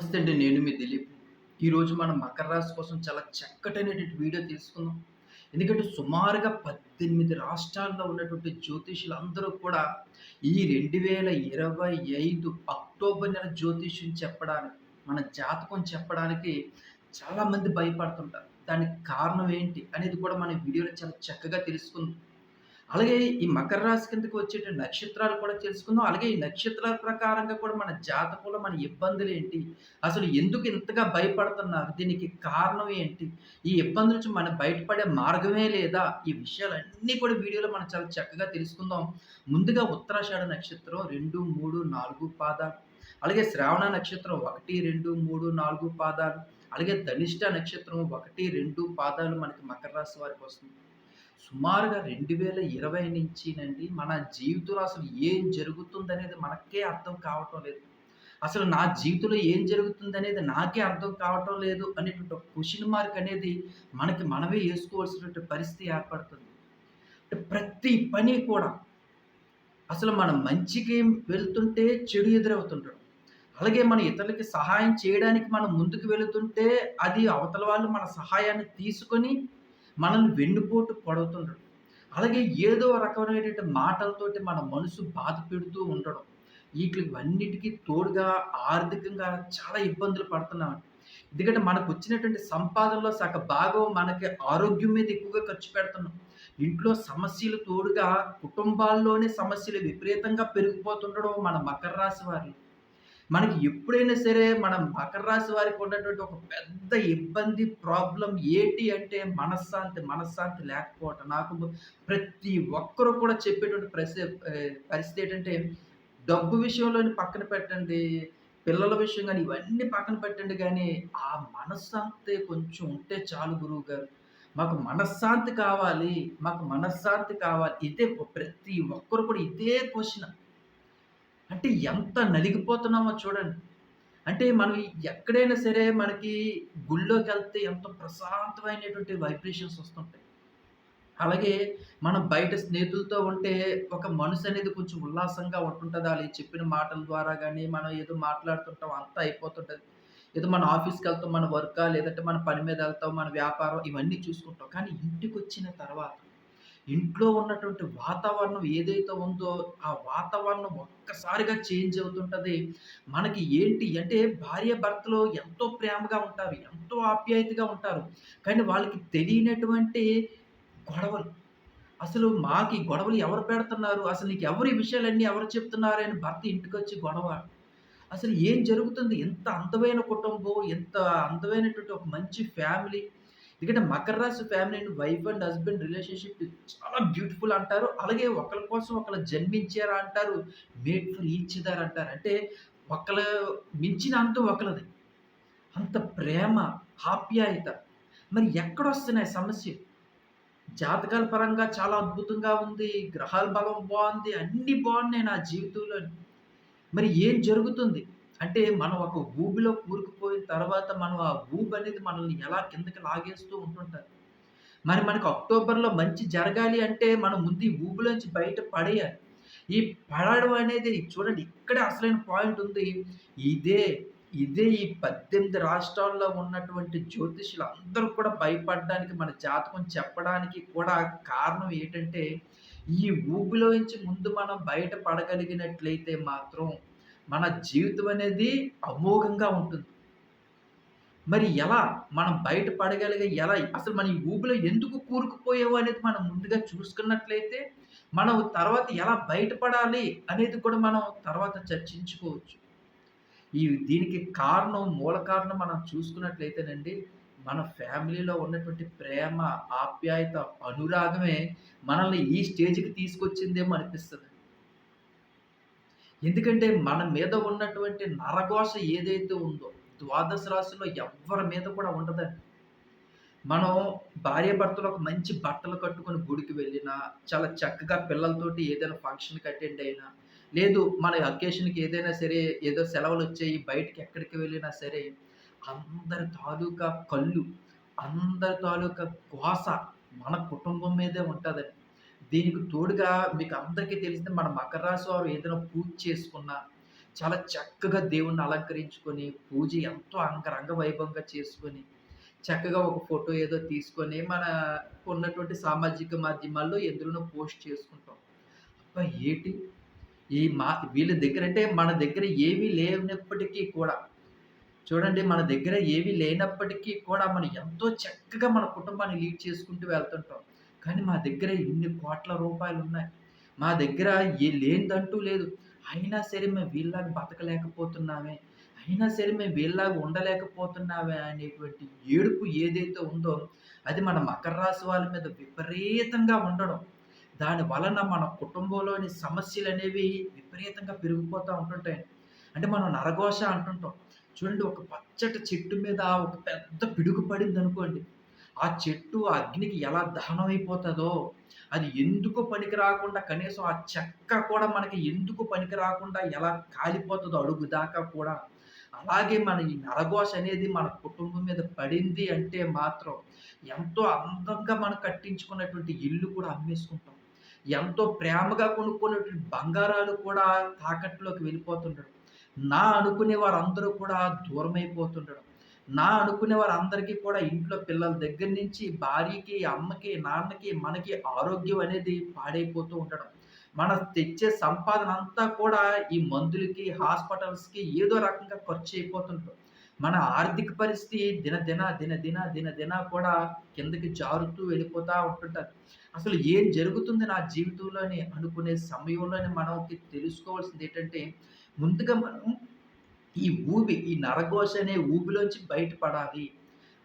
నమస్తే అండి నేను మీ దిలీప్. ఈరోజు మనం మకర రాశి కోసం చాలా చక్కటైనటువంటి వీడియో తీసుకుందాం. ఎందుకంటే సుమారుగా పద్దెనిమిది రాష్ట్రాల్లో ఉన్నటువంటి జ్యోతిషులు అందరూ కూడా ఈ రెండు వేల ఇరవై ఐదు అక్టోబర్ నెల జ్యోతిష్యం చెప్పడానికి మన జాతకం చెప్పడానికి చాలామంది భయపడుతుంటారు. దానికి కారణం ఏంటి అనేది కూడా మన వీడియోలో చాలా చక్కగా తెలుసుకుందాం. అలాగే ఈ మకర రాశి కిందకి వచ్చే నక్షత్రాలు కూడా తెలుసుకుందాం. అలాగే ఈ నక్షత్రాల ప్రకారంగా కూడా మన జాతకంలో మన ఇబ్బందులు ఏంటి? అసలు ఎందుకు ఇంతగా భయపడుతున్నారు? దీనికి కారణం ఏంటి? ఈ ఇబ్బందుల నుంచి మనం బయటపడే మార్గమే లేదా? ఈ విషయాలన్నీ కూడా వీడియోలో మనం చాలా చక్కగా తెలుసుకుందాం. ముందుగా ఉత్తరాషాఢ నక్షత్రం రెండు మూడు నాలుగు పాదాలు. అలాగే శ్రావణ నక్షత్రం ఒకటి రెండు మూడు నాలుగు పాదాలు. అలాగే ధనిష్ట నక్షత్రం ఒకటి రెండు పాదాలు మనకి మకర రాశి వారికి వస్తుంది. సుమారుగా రెండు వేల ఇరవై నుంచినండి మన జీవితంలో అసలు ఏం జరుగుతుందనేది మనకే అర్థం కావటం లేదు. అసలు నా జీవితంలో ఏం జరుగుతుందనేది నాకే అర్థం కావటం లేదు అనేటువంటి క్వశ్చన్ మార్క్ అనేది మనకి మనమే వేసుకోవాల్సినటువంటి పరిస్థితి ఏర్పడుతుంది. ప్రతి పని కూడా అసలు మనం మంచికి వెళ్తుంటే చెడు ఎదురవుతుంటాడు. అలాగే మన ఇతరులకి సహాయం చేయడానికి మనం ముందుకు వెళుతుంటే అది అవతల వాళ్ళు మన సహాయాన్ని తీసుకొని మనల్ని వెన్నుపోటు పడుతుండడం అలాగే ఏదో రకమైనటువంటి మాటలతోటి మన మనసు బాధ పెడుతూ ఉండడం వీటివన్నిటికీ తోడుగా ఆర్థికంగా చాలా ఇబ్బందులు పడుతున్నాం. ఎందుకంటే మనకు వచ్చినటువంటి సంపాదనలో సగ భాగం మనకి ఆరోగ్యం మీద ఎక్కువగా ఖర్చు పెడుతున్నాం. ఇంట్లో సమస్యలు తోడుగా కుటుంబాల్లోనే సమస్యలు విపరీతంగా పెరిగిపోతుండడం మన మకర రాశి వారి మనకి ఎప్పుడైనా సరే మన మకర రాశి వారికి ఉన్నటువంటి ఒక పెద్ద ఇబ్బంది ప్రాబ్లం ఏంటి అంటే మనశ్శాంతి మనశ్శాంతి లేకపోవటం. నాకు ప్రతి ఒక్కరు కూడా చెప్పేటువంటి పరిస్థితి పరిస్థితి ఏంటంటే డబ్బు విషయంలోని పక్కన పెట్టండి పిల్లల విషయం కానీ ఇవన్నీ పక్కన పెట్టండి కానీ ఆ మనశ్శాంతి కొంచెం ఉంటే చాలు గురువు గారు. మాకు మనశ్శాంతి కావాలి మాకు మనశ్శాంతి కావాలి. ఇదే ప్రతి ఒక్కరు కూడా ఇదే క్వశ్చన్. అంటే ఎంత నలిగిపోతున్నామో చూడండి. అంటే మనం ఎక్కడైనా సరే మనకి గుళ్ళోకి వెళ్తే ఎంత ప్రశాంతమైనటువంటి వైబ్రేషన్స్ వస్తుంటాయి. అలాగే మనం బయట స్నేహితులతో ఉంటే ఒక మనసు అనేది కొంచెం ఉల్లాసంగా ఉంటుంటుంది వాళ్ళు చెప్పిన మాటల ద్వారా కానీ మనం ఏదో మాట్లాడుతుంటాం అంతా అయిపోతుంటుంది. ఏదో మన ఆఫీస్కి వెళ్తాం మన వర్క్ లేదంటే మన పని మీద వెళ్తాం మన వ్యాపారం ఇవన్నీ చూసుకుంటాం. కానీ ఇంటికి వచ్చిన తర్వాత ఇంట్లో ఉన్నటువంటి వాతావరణం ఏదైతే ఉందో ఆ వాతావరణం ఒక్కసారిగా చేంజ్ అవుతుంటుంది. మనకి ఏంటి అంటే భార్య భర్తలు ఎంతో ప్రేమగా ఉంటారు ఎంతో ఆప్యాయతగా ఉంటారు. కానీ వాళ్ళకి తెలియనటువంటి గొడవలు. అసలు మాకు ఈ గొడవలు ఎవరు పెడుతున్నారు? అసలు నీకు ఎవరు ఈ విషయాలన్నీ ఎవరు చెప్తున్నారు అని భర్త ఇంటికి వచ్చి గొడవ. అసలు ఏం జరుగుతుంది? ఎంత అందమైన కుటుంబం ఎంత అందమైనటువంటి ఒక మంచి ఫ్యామిలీ. ఎందుకంటే మకర రాశి family and wife and husband relationship చాలా బ్యూటిఫుల్ అంటారు. అలాగే ఒకరి కోసం ఒకరు జన్మించారా అంటారు మేడ్ ఫర్ ఈచ్ దర్ అంటారు. అంటే ఒకరు మించిన అంత ఒకరిది అంత ప్రేమ ఆప్యాయత. మరి ఎక్కడ వస్తున్నాయి సమస్య జాతకాల పరంగా చాలా అద్భుతంగా ఉంది గ్రహాల బలం బాగుంది అన్నీ బాగున్నాయి నా జీవితంలో. మరి ఏం జరుగుతుంది? అంటే మనం ఒక ఊబిలో కూరుకుపోయిన తర్వాత మనం ఆ ఊబి అనేది మనల్ని ఎలా కిందకి లాగేస్తూ ఉంటుంటారు. మరి మనకు అక్టోబర్లో మంచి జరగాలి అంటే మనం ముందు ఈ ఊబిలోంచి బయట పడేయాలి. ఈ పడడం అనేది చూడండి ఇక్కడే అసలైన పాయింట్ ఉంది. ఇదే ఇదే ఈ పద్దెనిమిది రాష్ట్రాల్లో ఉన్నటువంటి జ్యోతిషులు అందరూ కూడా భయపడడానికి మన జాతకం చెప్పడానికి కూడా కారణం ఏంటంటే ఈ ఊబిలోంచి ముందు మనం బయట పడగలిగినట్లయితే మాత్రం మన జీవితం అనేది అమోఘంగా ఉంటుంది. మరి ఎలా మనం బయటపడగలిగే ఎలా అసలు మన ఈ ఊపిలో ఎందుకు కూరుకుపోయావు అనేది మనం ముందుగా చూసుకున్నట్లయితే మనం తర్వాత ఎలా బయటపడాలి అనేది కూడా మనం తర్వాత చర్చించుకోవచ్చు. ఈ దీనికి కారణం మూల కారణం మనం చూసుకున్నట్లయితేనండి మన ఫ్యామిలీలో ఉన్నటువంటి ప్రేమ ఆప్యాయత అనురాగమే మనల్ని ఈ స్టేజ్కి తీసుకొచ్చిందేమో అనిపిస్తుంది. ఎందుకంటే మన మీద ఉన్నటువంటి నరఘోష ఏదైతే ఉందో ద్వాదశ రాశిలో ఎవరి మీద కూడా ఉండదండి. మనం భార్యాభర్తలు ఒక మంచి బట్టలు కట్టుకొని గుడికి వెళ్ళినా చాలా చక్కగా పిల్లలతోటి ఏదైనా ఫంక్షన్కి అటెండ్ అయినా లేదు మన అకేషన్కి ఏదైనా సరే ఏదో సెలవులు వచ్చాయి బయటికి ఎక్కడికి వెళ్ళినా సరే అందరి తాలూకా కళ్ళు అందరి తాలూకా కోస మన కుటుంబం మీదే ఉంటుందండి. దీనికి తోడుగా మీకు అందరికీ తెలిసింది మన మకర రాశి వారు ఏదైనా పూజ చేసుకున్నా చాలా చక్కగా దేవుణ్ణి అలంకరించుకొని, పూజ ఎంతో అంగరంగ వైభవంగా చేసుకొని, చక్కగా ఒక ఫోటో ఏదో తీసుకొని, మన ఉన్నటువంటి సామాజిక మాధ్యమాల్లో ఎందులోనో పోస్ట్ చేసుకుంటాం. అబ్బా! ఏటి ఈ మా వీళ్ళ దగ్గర అంటే మన దగ్గర ఏమీ లేనప్పటికీ కూడా చూడండి మన దగ్గర ఏవి లేనప్పటికీ కూడా మనం ఎంతో చక్కగా మన కుటుంబాన్ని లీడ్ చేసుకుంటూ వెళ్తుంటాం. కానీ మా దగ్గర ఇన్ని కోట్ల రూపాయలు ఉన్నాయి మా దగ్గర ఏ లేనిదంటూ లేదు. అయినా సరే మేము వీళ్ళలాగా బతకలేకపోతున్నామే. అయినా సరే మేము వీళ్ళలాగా ఉండలేకపోతున్నామే అనేటువంటి ఏడుపు ఏదైతే ఉందో అది మన మకర రాశి వాళ్ళ మీద విపరీతంగా ఉండడం. దాని వలన మన కుటుంబంలోని సమస్యలు అనేవి విపరీతంగా పెరిగిపోతూ ఉంటుంటాయి. అంటే మనం నరఘోష అంటుంటాం. చూడండి ఒక పచ్చటి చెట్టు మీద ఒక పెద్ద పిడుగు పడిందనుకోండి. ఆ చెట్టు అగ్నికి ఎలా దహనమైపోతుందో అది ఎందుకు పనికి రాకుండా కనీసం ఆ చెక్క కూడా మనకి ఎందుకు పనికి రాకుండా ఎలా కాలిపోతుందో అడుగు దాకా కూడా. అలాగే మన ఈ నరగోష అనేది మన కుటుంబం మీద పడింది అంటే మాత్రం ఎంతో అందంగా మనం కట్టించుకున్నటువంటి ఇల్లు కూడా అమ్మేసుకుంటాం. ఎంతో ప్రేమగా కొనుక్కున్నటువంటి బంగారాలు కూడా తాకట్టులోకి వెళ్ళిపోతుండడం. నా అనుకునే వారందరూ కూడా దూరమైపోతుండడం. నా అనుకునే వారందరికీ కూడా ఇంట్లో పిల్లల దగ్గర నుంచి భార్యకి, అమ్మకి, నాన్నకి, మనకి ఆరోగ్యం అనేది పాడైపోతూ ఉండడం. మన తెచ్చే సంపాదన అంతా కూడా ఈ మందులకి, హాస్పిటల్స్‌కి ఏదో రకంగా ఖర్చయిపోతుంటాం. మన ఆర్థిక పరిస్థితి దినదిన, దినదిన, దినదిన కూడా కిందకి జారుతూ వెళ్ళిపోతూ ఉంటుంటారు అసలు ఏం జరుగుతుంది నా జీవితంలోని అనుకునే సమయంలోనే మనకి తెలుసుకోవాల్సింది ఏంటంటే ముందుగా మనం ఈ ఊబి, ఈ నరఘోష అనే ఊబిలోంచి బయటపడాలి.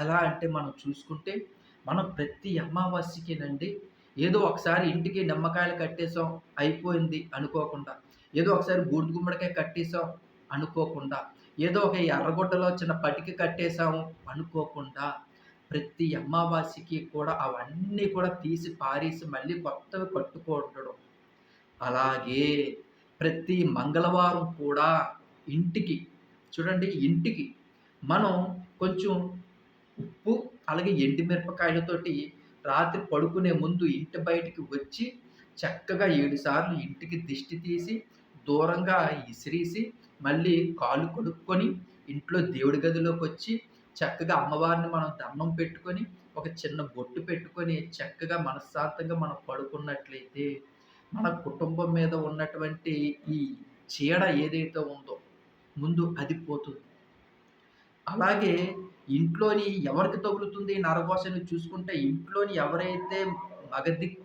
అలా అంటే మనం చూసుకుంటే, మనం ప్రతి అమావాస్యకినండి ఏదో ఒకసారి ఇంటికి నిమ్మకాయలు కట్టేసాం, అయిపోయింది అనుకోకుండా, ఏదో ఒకసారి బూడిద గుమ్మడికాయ కట్టేసాం అనుకోకుండా, ఏదో ఒక ఎర్రగుడ్డలో చిన్న పటిక కట్టేసాము అనుకోకుండా, ప్రతి అమావాస్యకి కూడా అవన్నీ కూడా తీసి పారేసి మళ్ళీ కొత్తవి కట్టుకోవడం. అలాగే ప్రతి మంగళవారం కూడా ఇంటికి చూడండి ఇంటికి మనం కొంచెం ఉప్పు, అలాగే ఎండుమిరపకాయలతోటి రాత్రి పడుకునే ముందు ఇంటి బయటికి వచ్చి చక్కగా 7 సార్లు ఇంటికి దిష్టి తీసి, దూరంగా ఇసిరేసి మళ్ళీ కాలు కొడుక్కొని ఇంట్లో దేవుడి గదిలోకి వచ్చి చక్కగా అమ్మవారిని మనం దండం పెట్టుకొని, ఒక చిన్న బొట్టు పెట్టుకొని, చక్కగా మనశ్శాంతంగా మనం పడుకున్నట్లయితే, మన కుటుంబం మీద ఉన్నటువంటి ఈ చీడ ఏదైతే ఉందో, ముందు అది పోతుంది. అలాగే ఇంట్లోని ఎవరికి తగులుతుంది నరఘోషని చూసుకుంటే, ఇంట్లోని ఎవరైతే మగది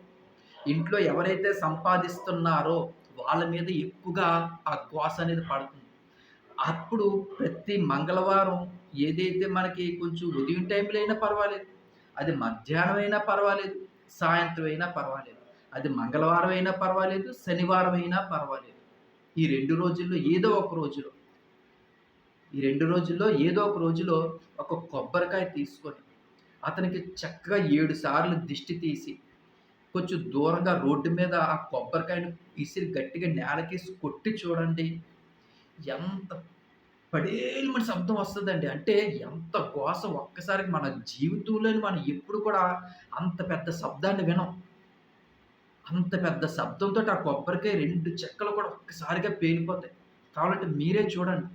ఇంట్లో ఎవరైతే సంపాదిస్తున్నారో వాళ్ళ మీద ఎక్కువగా ఆ ధ్వాస అనేది పడుతుంది. అప్పుడు ప్రతి మంగళవారం ఏదైతే మనకి కొంచెం ఉదయం టైంలో అయినా పర్వాలేదు. అది మధ్యాహ్నం అయినా పర్వాలేదు. సాయంత్రం అయినా పర్వాలేదు. అది మంగళవారం అయినా పర్వాలేదు. శనివారం అయినా పర్వాలేదు. ఈ రెండు రోజుల్లో ఏదో ఒక రోజులో ఈ రెండు రోజుల్లో ఏదో ఒక రోజులో ఒక కొబ్బరికాయ తీసుకొని, అతనికి చక్కగా ఏడు సార్లు దిష్టి తీసి, కొంచెం దూరంగా రోడ్డు మీద ఆ కొబ్బరికాయని ఇసిరి గట్టిగా నేలకేసి కొట్టి చూడండి. ఎంత పడేలుమని శబ్దం వస్తుందండి అంటే ఎంత ఘోష ఒక్కసారికి మన జీవితంలోని మనం ఎప్పుడు కూడా అంత పెద్ద శబ్దాన్ని వినం. అంత పెద్ద శబ్దంతో ఆ కొబ్బరికాయ రెండు చెక్కలు కూడా ఒక్కసారిగా పేలిపోతాయి. కావాలంటే మీరే చూడండి.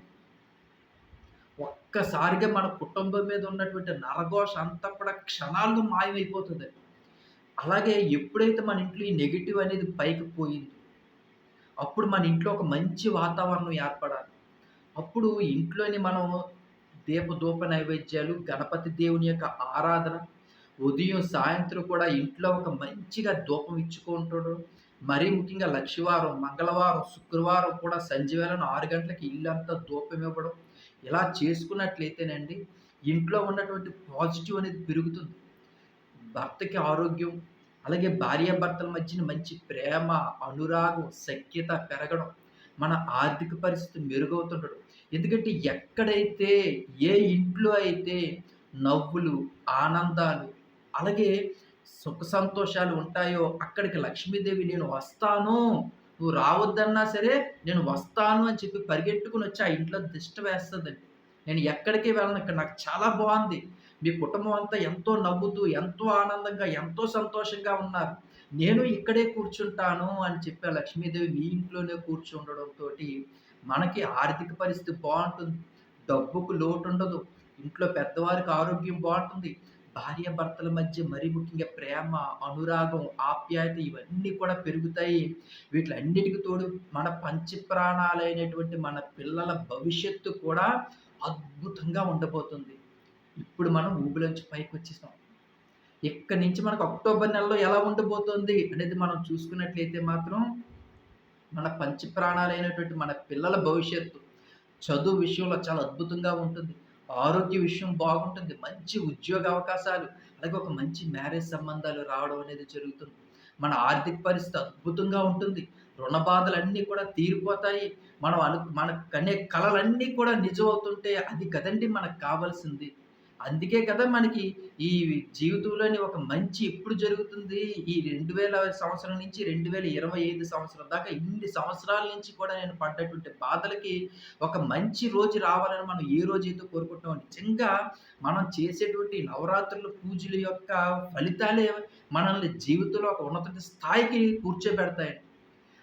ఒక్కసారిగా మన కుటుంబం మీద ఉన్నటువంటి నరఘోష అంతా కూడా క్షణాల్లో మాయమైపోతది. అలాగే ఎప్పుడైతే మన ఇంట్లో ఈ నెగిటివ్ అనేది పైకి పోయిందో, అప్పుడు మన ఇంట్లో ఒక మంచి వాతావరణం ఏర్పడాలి. అప్పుడు ఇంట్లోని మనం దీపధూప నైవేద్యాలు, గణపతి దేవుని యొక్క ఆరాధన, ఉదయం, సాయంత్రం కూడా ఇంట్లో ఒక మంచిగా ధూపం ఇచ్చుకుంటాడు మరీ ముఖ్యంగా లక్షివారం మంగళవారం, శుక్రవారం కూడా సంధ్యవేళన 6 గంటలకి ఇల్లంతా ధూపం ఇవ్వడం. ఇలా చేసుకున్నట్లయితేనండి ఇంట్లో ఉన్నటువంటి పాజిటివ్ అనేది పెరుగుతుంది. భర్తకి ఆరోగ్యం, అలాగే భార్యాభర్తల మధ్యన మంచి ప్రేమ, అనురాగం, సఖ్యత పెరగడం, మన ఆర్థిక పరిస్థితి మెరుగవుతుండడం. ఎందుకంటే ఎక్కడైతే ఏ ఇంట్లో అయితే నవ్వులు, ఆనందాలు, అలాగే సుఖ సంతోషాలు ఉంటాయో అక్కడికి లక్ష్మీదేవి నేను వస్తాను, నువ్వు రావద్దన్నా సరే నేను వస్తాను అని చెప్పి పరిగెట్టుకుని వచ్చి ఆ ఇంట్లో దిష్ట వేస్తుందండి. నేను ఎక్కడికి వెళ్ళను ఇక్కడ నాకు చాలా బాగుంది. మీ కుటుంబం అంతా ఎంతో నవ్వుతూ, ఎంతో ఆనందంగా, ఎంతో సంతోషంగా ఉన్నారు. నేను ఇక్కడే కూర్చుంటాను అని చెప్పి ఆ లక్ష్మీదేవి మీ ఇంట్లోనే కూర్చుండడంతో మనకి ఆర్థిక పరిస్థితి బాగుంటుంది. డబ్బుకు లోటు ఉండదు ఇంట్లో పెద్దవారికి ఆరోగ్యం బాగుంటుంది. భార్యాభర్తల మధ్య మరీ ముఖ్యంగా ప్రేమ, అనురాగం, ఆప్యాయత ఇవన్నీ కూడా పెరుగుతాయి. వీటిలన్నిటికి తోడు మన పంచప్రాణాలైనటువంటి మన పిల్లల భవిష్యత్తు కూడా అద్భుతంగా ఉండబోతుంది. ఇప్పుడు మనం ఊబిలోంచి పైకొచ్చేసాం. ఇక్కడి నుంచి మనకు అక్టోబర్ నెలలో ఎలా ఉండబోతుంది అనేది మనం చూసుకున్నట్లయితే మాత్రం మన పంచప్రాణాలైనటువంటి మన పిల్లల భవిష్యత్తు చదువు విషయంలో చాలా అద్భుతంగా ఉంటుంది. ఆరోగ్య విషయం బాగుంటుంది. మంచి ఉద్యోగ అవకాశాలు, అలాగే ఒక మంచి మ్యారేజ్ సంబంధాలు రావడం అనేది జరుగుతుంది. మన ఆర్థిక పరిస్థితి అద్భుతంగా ఉంటుంది. రుణ బాధలన్నీ కూడా తీరిపోతాయి. మనం అను మన కనే కళలన్నీ కూడా నిజమవుతుంటే అది కదండీ మనకు కావాల్సింది. అందుకే కదా మనకి ఈ జీవితంలోని ఒక మంచి ఎప్పుడు జరుగుతుంది? ఈ 2000 సంవత్సరం నుంచి 2025 సంవత్సరం దాకా ఇన్ని సంవత్సరాల నుంచి కూడా నేను పడ్డటువంటి బాధలకి ఒక మంచి రోజు రావాలని మనం ఏ రోజైతే కోరుకుంటాం నిజంగా మనం చేసేటువంటి నవరాత్రుల పూజల యొక్క ఫలితాలే మనల్ని జీవితంలో ఒక ఉన్నత స్థాయికి కూర్చోబెడతాయి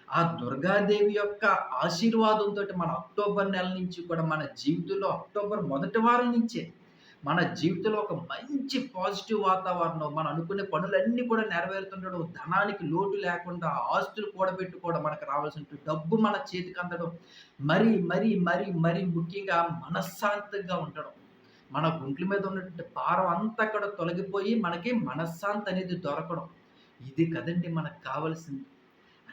ఆ దుర్గాదేవి యొక్క ఆశీర్వాదంతో మన అక్టోబర్ నెల నుంచి కూడా మన జీవితంలో అక్టోబర్ మొదటి వారం నుంచే మన జీవితంలో ఒక మంచి పాజిటివ్ వాతావరణం, మనం అనుకునే పనులన్నీ కూడా నెరవేరుతుండడం, ధనానికి లోటు లేకుండా, ఆస్తులు కూడబెట్టుకోవడం, మనకు రావాల్సిన డబ్బు మన చేతికి అందడం, మరి, మరి, మరి, మరి ముఖ్యంగా మనశ్శాంతంగా ఉండడం. మన గుంట్ల మీద ఉన్నటువంటి భారం అంతా అక్కడ తొలగిపోయి మనకి మనశ్శాంతి అనేది దొరకడం. ఇది కదండి మనకు కావాల్సింది.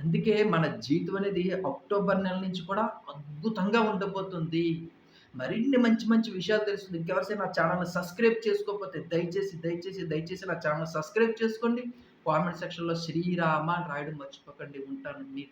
అందుకే మన జీవితం అనేది అక్టోబర్ నెల నుంచి కూడా అద్భుతంగా ఉండబోతుంది. మరిన్ని మంచి మంచి విషయాలు తెలుస్తుంది. ఇంకెవరైనా నా ఛానల్ని సబ్స్క్రైబ్ చేసుకోకపోతే దయచేసి, దయచేసి, దయచేసి నా ఛానల్ సబ్స్క్రైబ్ చేసుకోండి. కామెంట్ సెక్షన్‌లో శ్రీరామ అని రాయడం మర్చిపోకండి. ఉంటాను. మీ